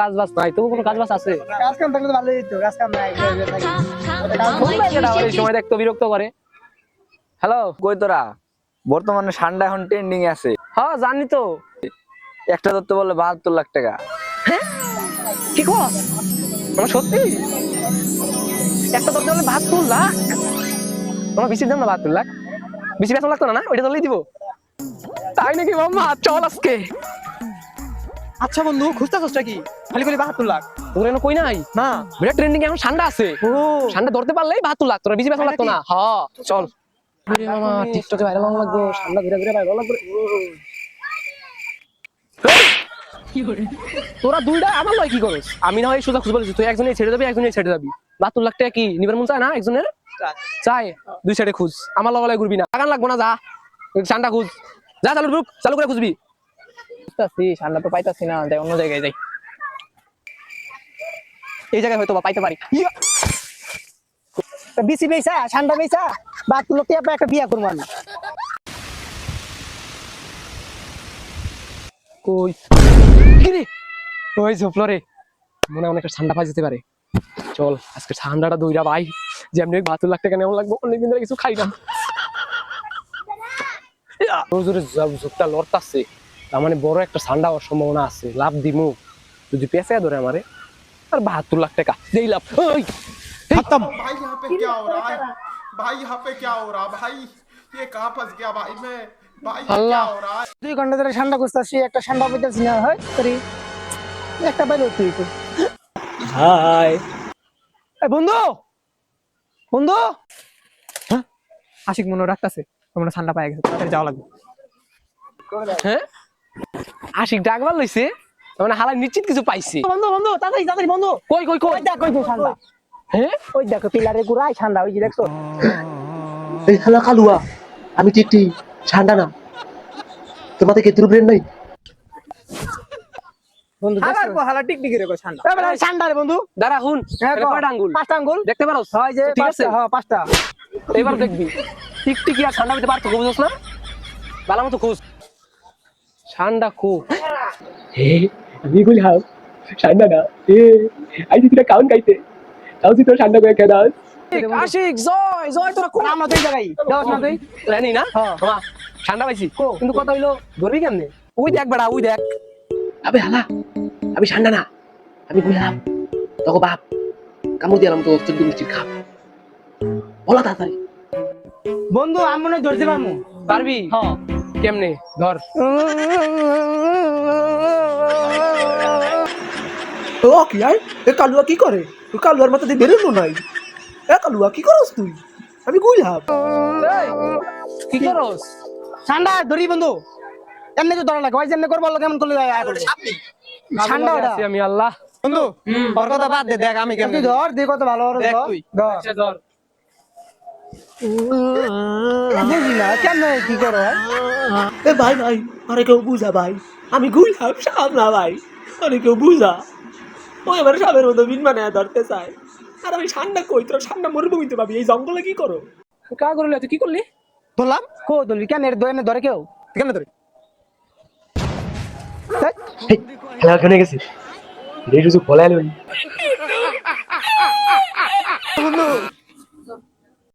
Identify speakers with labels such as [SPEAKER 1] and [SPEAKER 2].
[SPEAKER 1] কাজ বাজ নাই তবু কোনো কাজ বাজ আছে?
[SPEAKER 2] কাজ কাম থাকলে ভালোই হতো কাজ কাম নাই
[SPEAKER 1] এই সময় দেখতে বিরক্ত করে। হ্যালো?
[SPEAKER 3] কই তোরা? বর্তমানে ঠান্ডা এখন ট্রেন্ডিং আছে।
[SPEAKER 1] হ্যাঁ জানি তো।
[SPEAKER 3] একটা ধরতে বললে বাহাত্তর লাখ টাকা।
[SPEAKER 1] কি কর আমার সত্যি? একটা হলে বাহাত্তর লাখ? তোমার বেশি দাম না বাহাত্তর লাখ? বেশি বেতন লাগতো না না? ওইটা ধরলেই দিব। তাই নাকি মাম্মা? চল আজকে।
[SPEAKER 2] আচ্ছা বন্ধু খুঁজতেছটা কি খালি খালি বাহাত্তর লাখ।
[SPEAKER 1] তোর এনে কই নাই?
[SPEAKER 2] না।
[SPEAKER 1] বিরাট ট্রেন্ডিং এখন ঠান্ডা আছে।
[SPEAKER 2] ও।
[SPEAKER 1] ঠান্ডা ধরতে পারলেই বাহাত্তর লাখ তোরা বিজি বেতন লাগতো না। হ চল। আরে মামা টিকটকে ভাইরাল হওয়া লাগবে ঠান্ডা ঘুরে ঘুরে ভাইরাল লাগবে। তোরা দুইটা আমার লয় কি করস? আমি না হয় সোজা খুঁজে বলেছি তুই একজনে ছেড়ে যাবি একজনে ছেড়ে যাবি বাহাত্তর লাখ টাকা কি? নিবার মন চায় না একজনের? চাই দুই সাইডে খুঁজ। আমার লগে ঘুরবি না। বাগান লাগবো না যা। ঠান্ডা খুঁজ। যা চালু গ্রুপ চালু করে খুঁজবি।
[SPEAKER 2] তো পাইতাছি না, যাই অন্য জায়গায় যাই। এই জায়গায় হয়তো বা পাইতে পারি। বিসি বাহাত্তর লোক টাকা একটা বিয়া করব আমি।
[SPEAKER 1] মনে অনেকটা ঠান্ডা যেতে পারে। চল, আজকে ঠান্ডাটা ভাই। ধরে কিছু খাই না। লড়তাছে। তার মানে বড় একটা ঠান্ডা হওয়ার সম্ভাবনা আছে লাভ দিমু যদি পেঁচা ধরে আমারে আর বাহাত্তর লাখ টাকা দেই লাভ ওই খতম
[SPEAKER 4] भाई यहाँ पे क्या हो रहा है भाई यहाँ पे क्या हो रहा है भाई ये कहाँ फंस गया भाई मैं भाई ये क्या
[SPEAKER 1] अल्लाह।
[SPEAKER 4] हो रहा है
[SPEAKER 2] দুই ঘন্টা ধরে ঠান্ডা খুঁজতেছি একটা ঠান্ডা পাইতেছি না হয় তোরই একটা পাইলে তুই তো
[SPEAKER 1] হাই
[SPEAKER 2] এই বন্ধু বন্ধু হ্যাঁ আশিক মনে রাখতেছে তোমরা ঠান্ডা পাই গেছে তাড়াতাড়ি যাওয়া লাগবে
[SPEAKER 1] হ্যাঁ আশিক ডাকবার লইছে মানে হালাই নিশ্চিত কিছু পাইছে।
[SPEAKER 2] বন্ধু বন্ধু তাড়াতাড়ি তাড়াতাড়ি বন্ধু।
[SPEAKER 1] কই কই কই?
[SPEAKER 2] ওই দেখ যে ঠান্ডা।
[SPEAKER 1] হ্যাঁ
[SPEAKER 2] ওই দেখো পিলারে গুড়াই ঠান্ডা ওই যে দেখছ।
[SPEAKER 5] এই শালা কালুয়া আমি টিকটি ঠান্ডা না। তোমাদের কেতুর ব্রেন নাই?
[SPEAKER 2] বন্ধু কো হালা টিক টিক রে কো ঠান্ডা এবারে ঠান্ডা রে বন্ধু।
[SPEAKER 1] দাঁড়া হুন
[SPEAKER 2] হ্যাঁ কো।
[SPEAKER 1] কয়টা আঙ্গুল।
[SPEAKER 2] পাঁচটা আঙ্গুল?
[SPEAKER 1] দেখতে পারো?
[SPEAKER 2] হয় যে
[SPEAKER 1] ঠিক আছে?
[SPEAKER 2] পাঁচটা হ্যাঁ পাঁচটা।
[SPEAKER 1] এবার দেখবি। টিকটিকি আর ঠান্ডা ভিতরে পার্থক্য বুঝছ না? ভালো মতো খুঁজ। ঠান্ডা খুব।
[SPEAKER 5] হে আমি গুলাম ঠান্ডা না। এ তোরা কাউন খাইতে তাও তুই তোর ঠান্ডা করে খেয়ে দাস
[SPEAKER 1] আশিক জয় জয় তোরা কোন
[SPEAKER 2] আমরা তুই জায়গায়? যাওয়াস না তুই।
[SPEAKER 1] জানি না?
[SPEAKER 2] হ্যাঁ।
[SPEAKER 1] ঠান্ডা পাইছি। কিন্তু কথা হইল ধরবি কেমনে? ওই দেখ বেড়া ওই দেখ।
[SPEAKER 5] আবে হালা আমি ঠান্ডা না। আমি গুলাম তোকে বাপ কামু দিলাম তো মিষ্টির খাপ বলা তাড়াতাড়ি।
[SPEAKER 2] বন্ধু আমি মনে ধরতে পারব।
[SPEAKER 1] পারবি?
[SPEAKER 2] হ্যাঁ।
[SPEAKER 1] কেমনে? ধর।
[SPEAKER 5] ও কি আই? এ কালুয়া কি করে? তুই কালুয়ার মাথা দিয়ে বেরোনো নাই। এ কালুয়া কি করস তুই? আমি
[SPEAKER 1] এই, কি করস?
[SPEAKER 2] ঠান্ডা ধরি বন্ধু। এমনি তো ধরা লাগে ভাই যেমনি করব কেমন করলে আয়। ঠান্ডা ওটা।
[SPEAKER 1] আছি আমি আল্লাহ।
[SPEAKER 2] বন্ধু ওর কথা বাদ দে দেখ আমি কেমন। ধর দে কত ভালো
[SPEAKER 1] দেখ
[SPEAKER 2] ধর।
[SPEAKER 1] তুই।
[SPEAKER 2] ধর। বুঝি না কেমন কি করো? ভাই?
[SPEAKER 5] এ ভাই ভাই আরে কেউ বুঝা ভাই। আমি গুলাম সাপ না ভাই। আরে কেউ বুঝা। ও এবার সাপের মতো বিন মানে ধরতে চায়। আর আমি ঠান্ডা কই তোর? ঠান্ডা মরুভূমিতে পাবি। এই জঙ্গলে কি করো?
[SPEAKER 1] কা করলি? তুই কি করলি?
[SPEAKER 2] ধরলাম। কো ধরলি? কেন এর ধরে ধরে কেউ? কেন ধরে?
[SPEAKER 5] খেলা খেলে গেছে। রে সুযোগ বলে
[SPEAKER 2] বন্ধু